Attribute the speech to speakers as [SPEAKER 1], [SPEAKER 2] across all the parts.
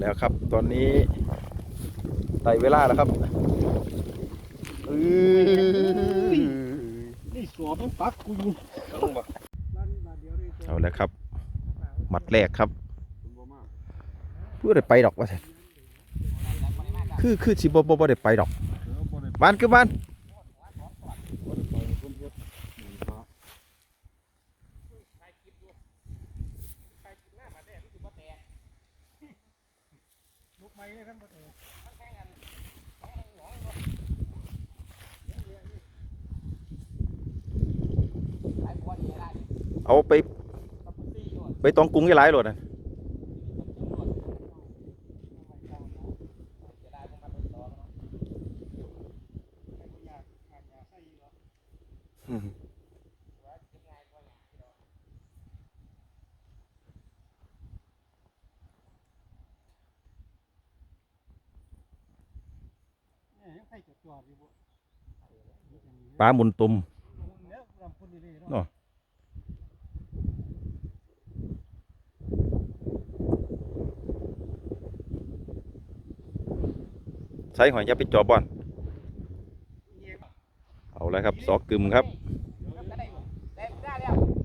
[SPEAKER 1] แล้วครับ ตอนนี้ไต่เวลาแล้วครับอื้อ
[SPEAKER 2] นี่สวมมันปักกูอยู่
[SPEAKER 1] เอาแล้วครับหมัดแรกครับเพื่อได้ไปดอกว่าซั่นคือคือสิบ่บ่บ่ได้ไปดอกบ้านคือบ้าน
[SPEAKER 2] ลุกไม้เลยครับบ่เออ
[SPEAKER 1] เอาไป ไปตองกรุงยี่หลายโหลดน่ะ
[SPEAKER 2] อยากอยากอยากใส่เหรอ
[SPEAKER 1] อืม
[SPEAKER 2] เนี่ยยังใส่จดจ่ออยู่บ่
[SPEAKER 1] ปลาหมุนตุ่ม
[SPEAKER 2] เนี่ยลำพูนดีๆ
[SPEAKER 1] เนาะ
[SPEAKER 2] เนาะ
[SPEAKER 1] ใส่หอยอยาไปจอบอน เอาแล้วครับสอกกึมครับ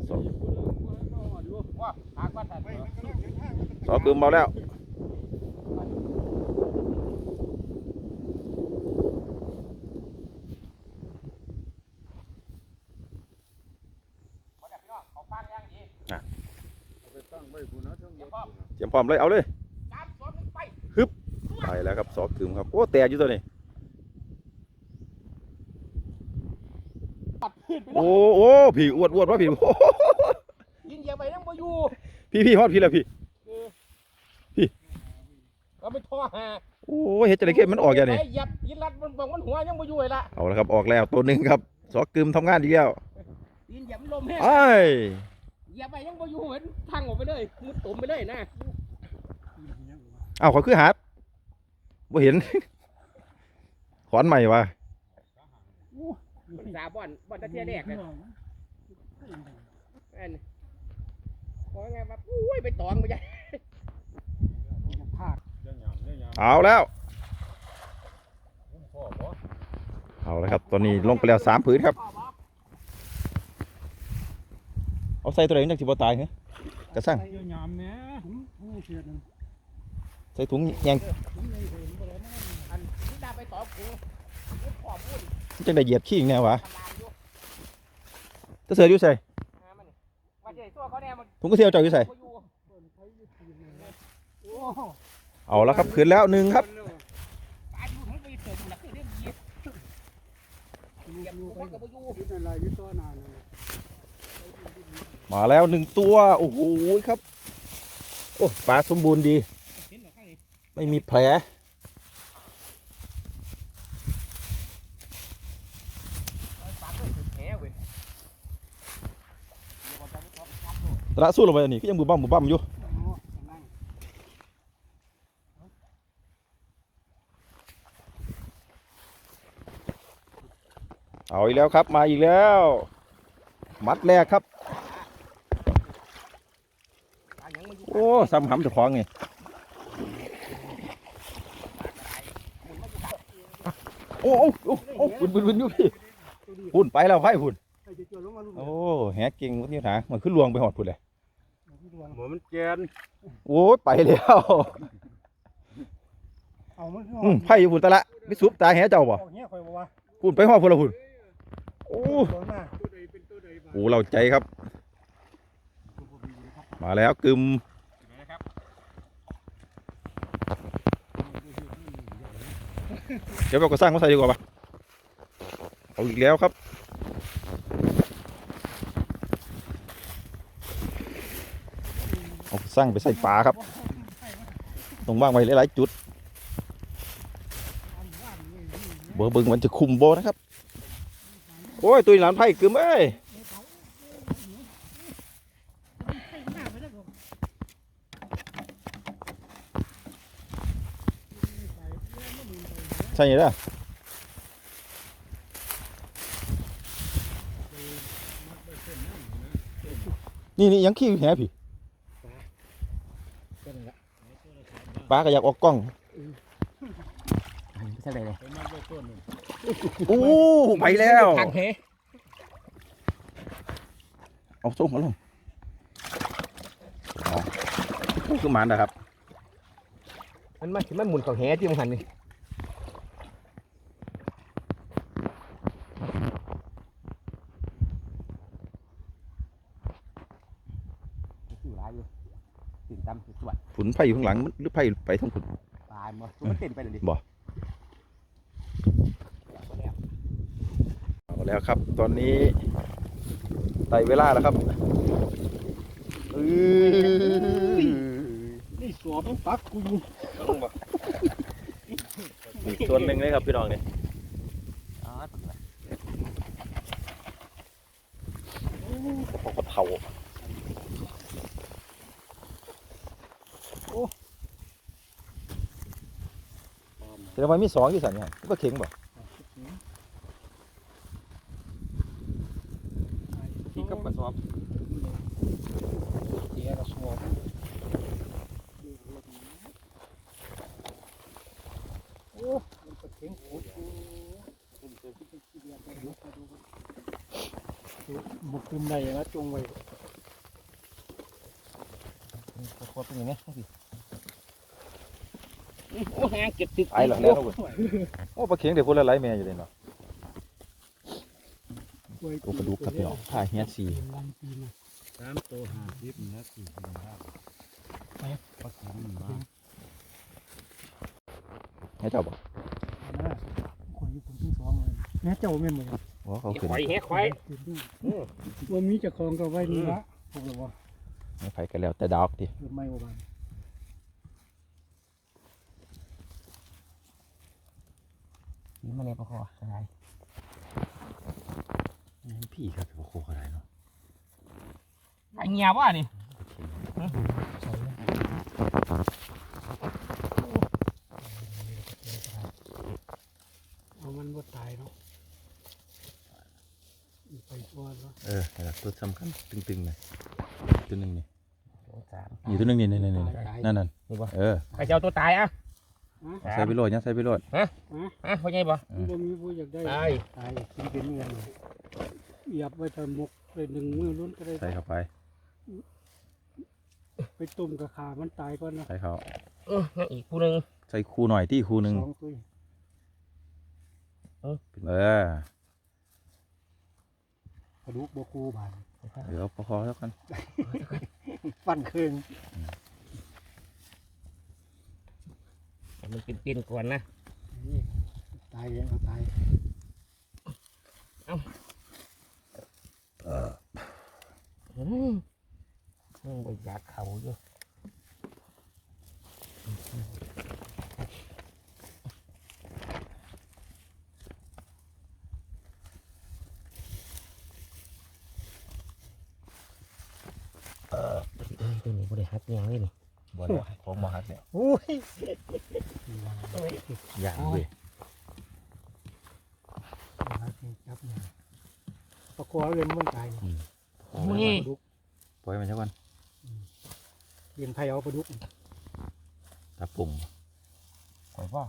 [SPEAKER 1] สอกสอกกึมเอาแล้วเตรียมพร้อมเลยเอาเลยฮึบไปแล้ว ครับสอกกึมครับ โอ้แตกอยู่ตัวนี้
[SPEAKER 2] ปัดขึ้นไป
[SPEAKER 1] โอ้โอ้พี่อวดอวดว่าพี่โอ้
[SPEAKER 2] ยิงเหยียบไปยังบ่อยู่
[SPEAKER 1] พี่พี่ฮอดพี่แล้วพี่
[SPEAKER 2] ก็ไม่ท่อหา
[SPEAKER 1] โอ้เฮ็ดจะได้เข้มมันออกอย่างนี้
[SPEAKER 2] ไปเหยียบยิงรัดมันบอกมันหัวยังบ่อยู่เลยล่ะ
[SPEAKER 1] เอาละครับออกแล้วตัวหนึ่งครับสอกกึมทำงานอีกแล้ว
[SPEAKER 2] ยิงเหยียบมันลมแห้ง
[SPEAKER 1] ไอ้ย
[SPEAKER 2] เหยียบไปยังบ่อยู่เห็นทางออกไปเลยมุดตุ่มไปเลยนะ
[SPEAKER 1] เอาเขาคือหาด บ่เห็น ขอนใหม่วะ
[SPEAKER 2] สาบ่อนบ่อนตะเทียแรกนะอันพอไงมาอุ้ยไปตองไปใหญ่พลาด
[SPEAKER 1] เอาแล้ว เอาแล้วครับ ตอนนี้ลงไปแล้วสามผืนครับ เอาใส่ตัวไหนนักสิบ่ตายเหรอกระสัง
[SPEAKER 2] ใส่
[SPEAKER 1] ถุงยง
[SPEAKER 2] อันที่ตาไปตอบกูกูขอพูด
[SPEAKER 1] จังได้เหยียดขี้อีกแน่วะ
[SPEAKER 2] ทำลายอยู่
[SPEAKER 1] ตะเสืออยู่ใส่ถุงกระเทียวจ้าอยู่ใส่เอาแล้วครับขืนแล้วหนึ่งครับ
[SPEAKER 2] มา
[SPEAKER 1] แล้วหนึ่งตัว โอ้โหครับ โอ้ปลาสมบูรณ์ดี ไม่มีแผลตระสู้ลงไปอันนี้ก็ยังบุบ้มบุบ้มอยู่เอาอีกแล้วครับมาอีกแล้ว มัดแรกครับ โอ้ซ้ำหำเจ้าของนี่ โอ้โอ้โอ้โอ้บุญบุญบุญอยู่พี่หุ่นไปแล้วไพ่หุ่น
[SPEAKER 3] ไอ้จะจวนลงมาลูก
[SPEAKER 1] โอ้แหกเก่งวะนี่หามันขึ้นลวงไปหอดพุ่นเลย
[SPEAKER 3] หมอมันแกน
[SPEAKER 1] โอ้ยไปแล้ว
[SPEAKER 3] เอามัน
[SPEAKER 1] อืมไพ่อยู่พุ่นตะละไม่ซุปตาแหเจ้าบ่
[SPEAKER 3] เอาเงี้ยคอยบอกว่า
[SPEAKER 1] พุ่นไปหอดพุ่นละพุ่นโอ้
[SPEAKER 3] ตัวหน้า
[SPEAKER 1] โหเราใจครับ มาแล้วกึม เดี๋ยวเราก็สร้างมาใส่ดีกว่าปะเอาอีกแล้วครับ เอาสร้างไปใส่ปลาครับต้องว่างไว้หลายๆจุด เบอร์เบึงมันจะคุมโบนะครับ โอ้ยตัวหลานไผ่กึมเอ้ย ใช่ยังไงนี่นี่ยังขี้อยู่แหพี่ปปลาก็อยากออกกล้อง
[SPEAKER 2] ไม่ใช่เลยเลย
[SPEAKER 3] ไปมาไปต้นนึง
[SPEAKER 1] โอ้ไปแล้ว
[SPEAKER 2] ทางเห
[SPEAKER 1] เอาส่งมาลงเอาคือหมันนะครับ
[SPEAKER 2] มันมาถึงมันหมุนของแหที่มันหันนี่อยู่หลายอยู่ตื่นตามุ
[SPEAKER 1] นไผ่อยู่ข้างหลังหรือไผ่ไปทั้งผุน
[SPEAKER 2] ตายหมดมันเต้นไปเลยดิ
[SPEAKER 1] บ่เอาแล้วครับ ตอนนี้ไต่เวลาแล้วครับอื้อ
[SPEAKER 3] นี่สวมมันปักกูอยู่
[SPEAKER 1] อีกส่วนหนึ่งเลยครับพี่น้องเนี่ย
[SPEAKER 2] อ๋อถูกแล้ว
[SPEAKER 1] ปอกกระเทา แต่ทำไมมีสองอยู่สันเนี่ยก็เข็งบ่
[SPEAKER 2] ที่กับกระสอบ
[SPEAKER 3] เสียกระสอบโอ้มันก็เข็งโคตรบุกขึ้นได้นะจงไว้
[SPEAKER 2] กระสอบเป็นยังไง โอ้แหงเก็บตึก
[SPEAKER 1] ไอ้หลังแล้วเว้ยโอ้ปลาเข็งเดี๋ยวคนละไลแม่อยู่เลยเนาะโอ้ปลาดุกครับพี่น้องผ้าเฮียสี
[SPEAKER 3] ลังปีนะ
[SPEAKER 4] สามตัวห้าสิบนะสี่สิบห้าไปปลาเข็งมา
[SPEAKER 1] ให้เจ้าบ่
[SPEAKER 3] นะคนอยู่ผมทั้งสองเลยแม่เจ้าแม่นหมด
[SPEAKER 1] โอ้เขาขึ้น
[SPEAKER 2] ข่อยแหข่อย
[SPEAKER 3] ว่ามีเจะคลองก็ไว้นี่ละพวกเราว่า
[SPEAKER 1] ไม่ไผกันแล้วแต่ดอกดิ
[SPEAKER 3] เกิดไม่ว่าบ้าน
[SPEAKER 2] นี่มาเลยปะคออะไร
[SPEAKER 1] พี่ครับโอ้โหอะไรเนาะ
[SPEAKER 2] ไอ้เงียบว่ะนี่
[SPEAKER 3] เอามันว่าตายเนาะไปทั่วแล้ว
[SPEAKER 1] เออนะครับตัวสำคัญตึงๆเลยตัวหนึงนี่
[SPEAKER 2] สาม
[SPEAKER 1] นี่ตัวหนึงนี่นี่นี่นี่นั่นนั่น
[SPEAKER 2] นี่บ่
[SPEAKER 1] เออ
[SPEAKER 2] ใครจะเอาตัวตายอะ
[SPEAKER 1] ใส่ไปโหลดยังใส่ไปโหลด
[SPEAKER 2] อะพ่อใหญ่บ่
[SPEAKER 1] อืม
[SPEAKER 3] บ่มีผู้อยากได้
[SPEAKER 2] ตาย
[SPEAKER 3] ตายกินเป็นเงินเหยียบไว้ทำมกไปหนึ่งมือลุ้นก็ได้
[SPEAKER 1] ใส่เข้าไป
[SPEAKER 3] ไปตุ่มกับขามันตายก่อนนะ
[SPEAKER 1] ใส่เข้า
[SPEAKER 2] เออนั่นอีกคู่หนึง
[SPEAKER 1] ใส่คู่หน่อยที่คู่หนึ่ง
[SPEAKER 3] สองตัว
[SPEAKER 1] เออ
[SPEAKER 3] กระดูกบคูบาน
[SPEAKER 1] เดี๋ยวประคอแล้วกัน
[SPEAKER 3] ฟันเครื่อง
[SPEAKER 2] มันเป็นเปลี่ยนก่อนนะ
[SPEAKER 3] นี่ตายยังเอาตาย
[SPEAKER 2] อืมมันบ่อยากเขาอยู่เออตัวนี้บ่ได้หักยังเลยนี่
[SPEAKER 1] บอลของมหักเนี่ย
[SPEAKER 3] โอ้ย
[SPEAKER 1] อย่างเว้ย
[SPEAKER 3] หาเสียงจับเนี่ยประกอบเรียนมันตายเนี่ย
[SPEAKER 2] โอ้ย
[SPEAKER 3] ปลาดุก
[SPEAKER 1] ปล่อยมันสักวัน
[SPEAKER 3] เรียนไทยเอาปลาดุก
[SPEAKER 1] ตาปุ่ม
[SPEAKER 2] ข่อยพ่อ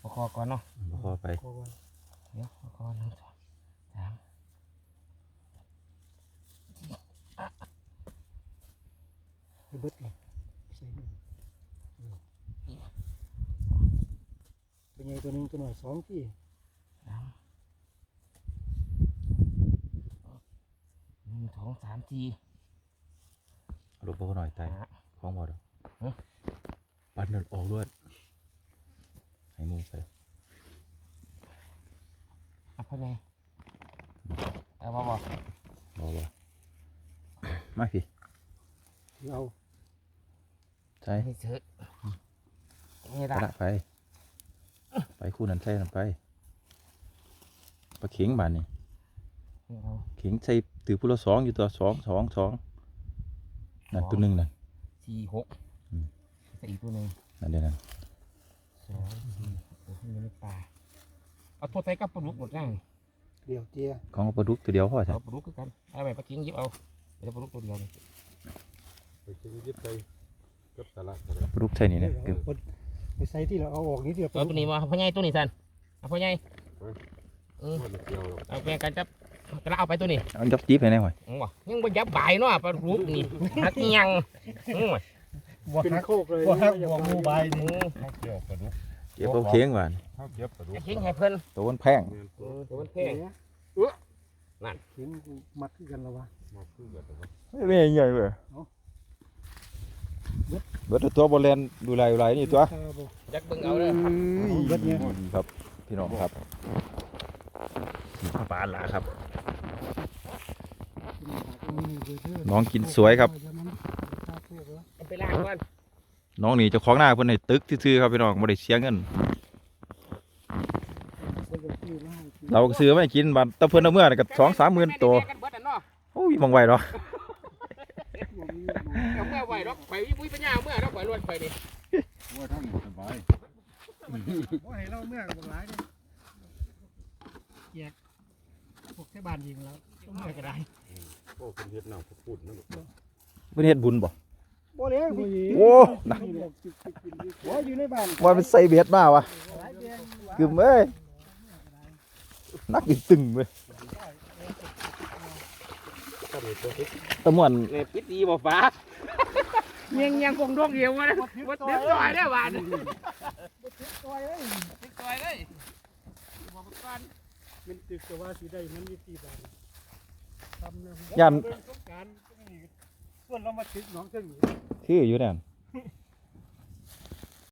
[SPEAKER 2] ประคอก่อนเนาะ
[SPEAKER 1] ประคอไป
[SPEAKER 3] ก็ว่า
[SPEAKER 2] เดี๋ยวประคอหนึ่งสองสาม
[SPEAKER 3] ไปเบิดเลยใส่นี่เป็นไงตัวหนึงตัวหน่อยสองที่
[SPEAKER 2] สามหนึ่งสองสามสี่
[SPEAKER 1] เอาลูกประคอหน่อยตาย
[SPEAKER 2] ห้า
[SPEAKER 1] ของบอด
[SPEAKER 2] ฮะ
[SPEAKER 1] ปันเดินออกด้วยให้มูไป
[SPEAKER 2] อะพ่อใหญ่เอาบ่บ่
[SPEAKER 1] บอว่ามาพี่
[SPEAKER 3] เอา
[SPEAKER 1] ใช่
[SPEAKER 2] ให้เถอะนี่
[SPEAKER 1] ก
[SPEAKER 2] ละ
[SPEAKER 1] ระไป ไปคู่นั้นใช่นั่นไปปลาเข็งบานนี่
[SPEAKER 2] นี่เอา
[SPEAKER 1] เข็งใส่ถือผู้ละสองอยู่ตัวสองสองสองนั่นตัวหนึ่งนั่น
[SPEAKER 2] สี่หก
[SPEAKER 1] อืม
[SPEAKER 2] ใส่อีกตัวหนึ่ง
[SPEAKER 1] นั่นเดี๋ยวนั่น
[SPEAKER 2] สองสี่โอ้ยมันไม่ปลาเอาตัวใส่กับปลาดุกหมดยัง
[SPEAKER 3] เดี๋ยวเจีย
[SPEAKER 1] ของปลาดุกตัวเดียวพ่อใช่
[SPEAKER 2] เอาปลาดุกคือกันเอาไปปลากิ้งหยิบเอาเดี๋ยวปลาดุกตัวเดียวเลย
[SPEAKER 4] ไปเข็งยึดไปกับสลัด
[SPEAKER 1] ปลาดุกใช่นี่นะกึม
[SPEAKER 3] ไปใส่ที่เราเอาออกนี่เดียว
[SPEAKER 2] เอาตัวนี้มาพ่อใหญ่ตัวนี้สันเอาพ่อใหญ่
[SPEAKER 4] มันเกี่ยว
[SPEAKER 2] เอาแกกันจับกระเอาไปตัวนี้
[SPEAKER 1] เอาจับจีบให้แน่หน่อย
[SPEAKER 2] อ๋อยังบ่ยับบ่ายเนาะปลาลูกนี่หักยังอืม
[SPEAKER 3] เป็นโคกเลย
[SPEAKER 4] บ่ฮักบ่งูใบ
[SPEAKER 2] อื
[SPEAKER 4] นี่
[SPEAKER 2] ม
[SPEAKER 4] เขาเกี่ยวปลาดุก
[SPEAKER 1] เก็บเอาเคียงหวาน
[SPEAKER 4] เขาเกี่ยวปลาดุก
[SPEAKER 2] ไอ้ทิ้งให้เพิ่น
[SPEAKER 1] ตัวมันแพง
[SPEAKER 4] แม่น
[SPEAKER 2] เออตัวมันแพง
[SPEAKER 3] เห็นกูมัดขึ้นกันแล้ววะ
[SPEAKER 4] มาคือกันแต่ว่า
[SPEAKER 1] ไม่ใหญ่เว้ย เบิดตัวบอลเลนดูลายดูลายนี่ตัว
[SPEAKER 3] ตาบ่
[SPEAKER 2] จักเบิ่งเอาเด้อ
[SPEAKER 3] เบิดเนี่ย
[SPEAKER 1] ครับพี่น้องครับปลาหลาครับน้องกินสวยครับ
[SPEAKER 2] เอาไปล้างก่อน
[SPEAKER 1] น้องนี่เจ้าของหน้าเพิ่นให้ตึกซื่อๆครับพี่น้องบ่ได้เสียเงินเราก็ซื้อไม่กินบัดแตะเพิ่นเอาเมื่อนี่ก็2 3หมื่นตัว
[SPEAKER 2] แม่กันเบิดอันเนาะ
[SPEAKER 1] โอ้ยมองไว้ดอก
[SPEAKER 2] เอาเมื่อไหวดอกข่อยมีปุ้ยปัญญาเอาเมื่อดอกข่อยรวดข่อยนี่
[SPEAKER 4] ว่าทั้งสบาย
[SPEAKER 3] ว่าให้เราเมื่อกับหลายเนี่ยแยกพวกแค่บ้านยิงแล้วต้องเมื่อก็ได้
[SPEAKER 4] โอ้เป็นเฮ็ดน้ำพูดนั่น
[SPEAKER 1] เพิ่นเฮ็ดบุญบ่
[SPEAKER 3] บ่เลี้ยง
[SPEAKER 1] โอ้นะ
[SPEAKER 3] ว่าอยู่ในบ้าน
[SPEAKER 1] ว่ามันใส่เบ็ดมาวะกึมเอ้ยนักอีกตึงเว้ยตะม่วน
[SPEAKER 2] แม่ปิดดีบ่ฟ้ายังยังคงดวงเดียวมาเด้อบ่เรียบร้อยเด้อบา ดนี้ติดซอยเลยบอกก่อน
[SPEAKER 3] มันตึกแต่ว่าสีได้มันมีตีบ้านทำเนี่ย
[SPEAKER 1] ยัน
[SPEAKER 3] สงการส่วนเรามาตึกหนองเส้นนี้
[SPEAKER 1] คืออยู่นั่น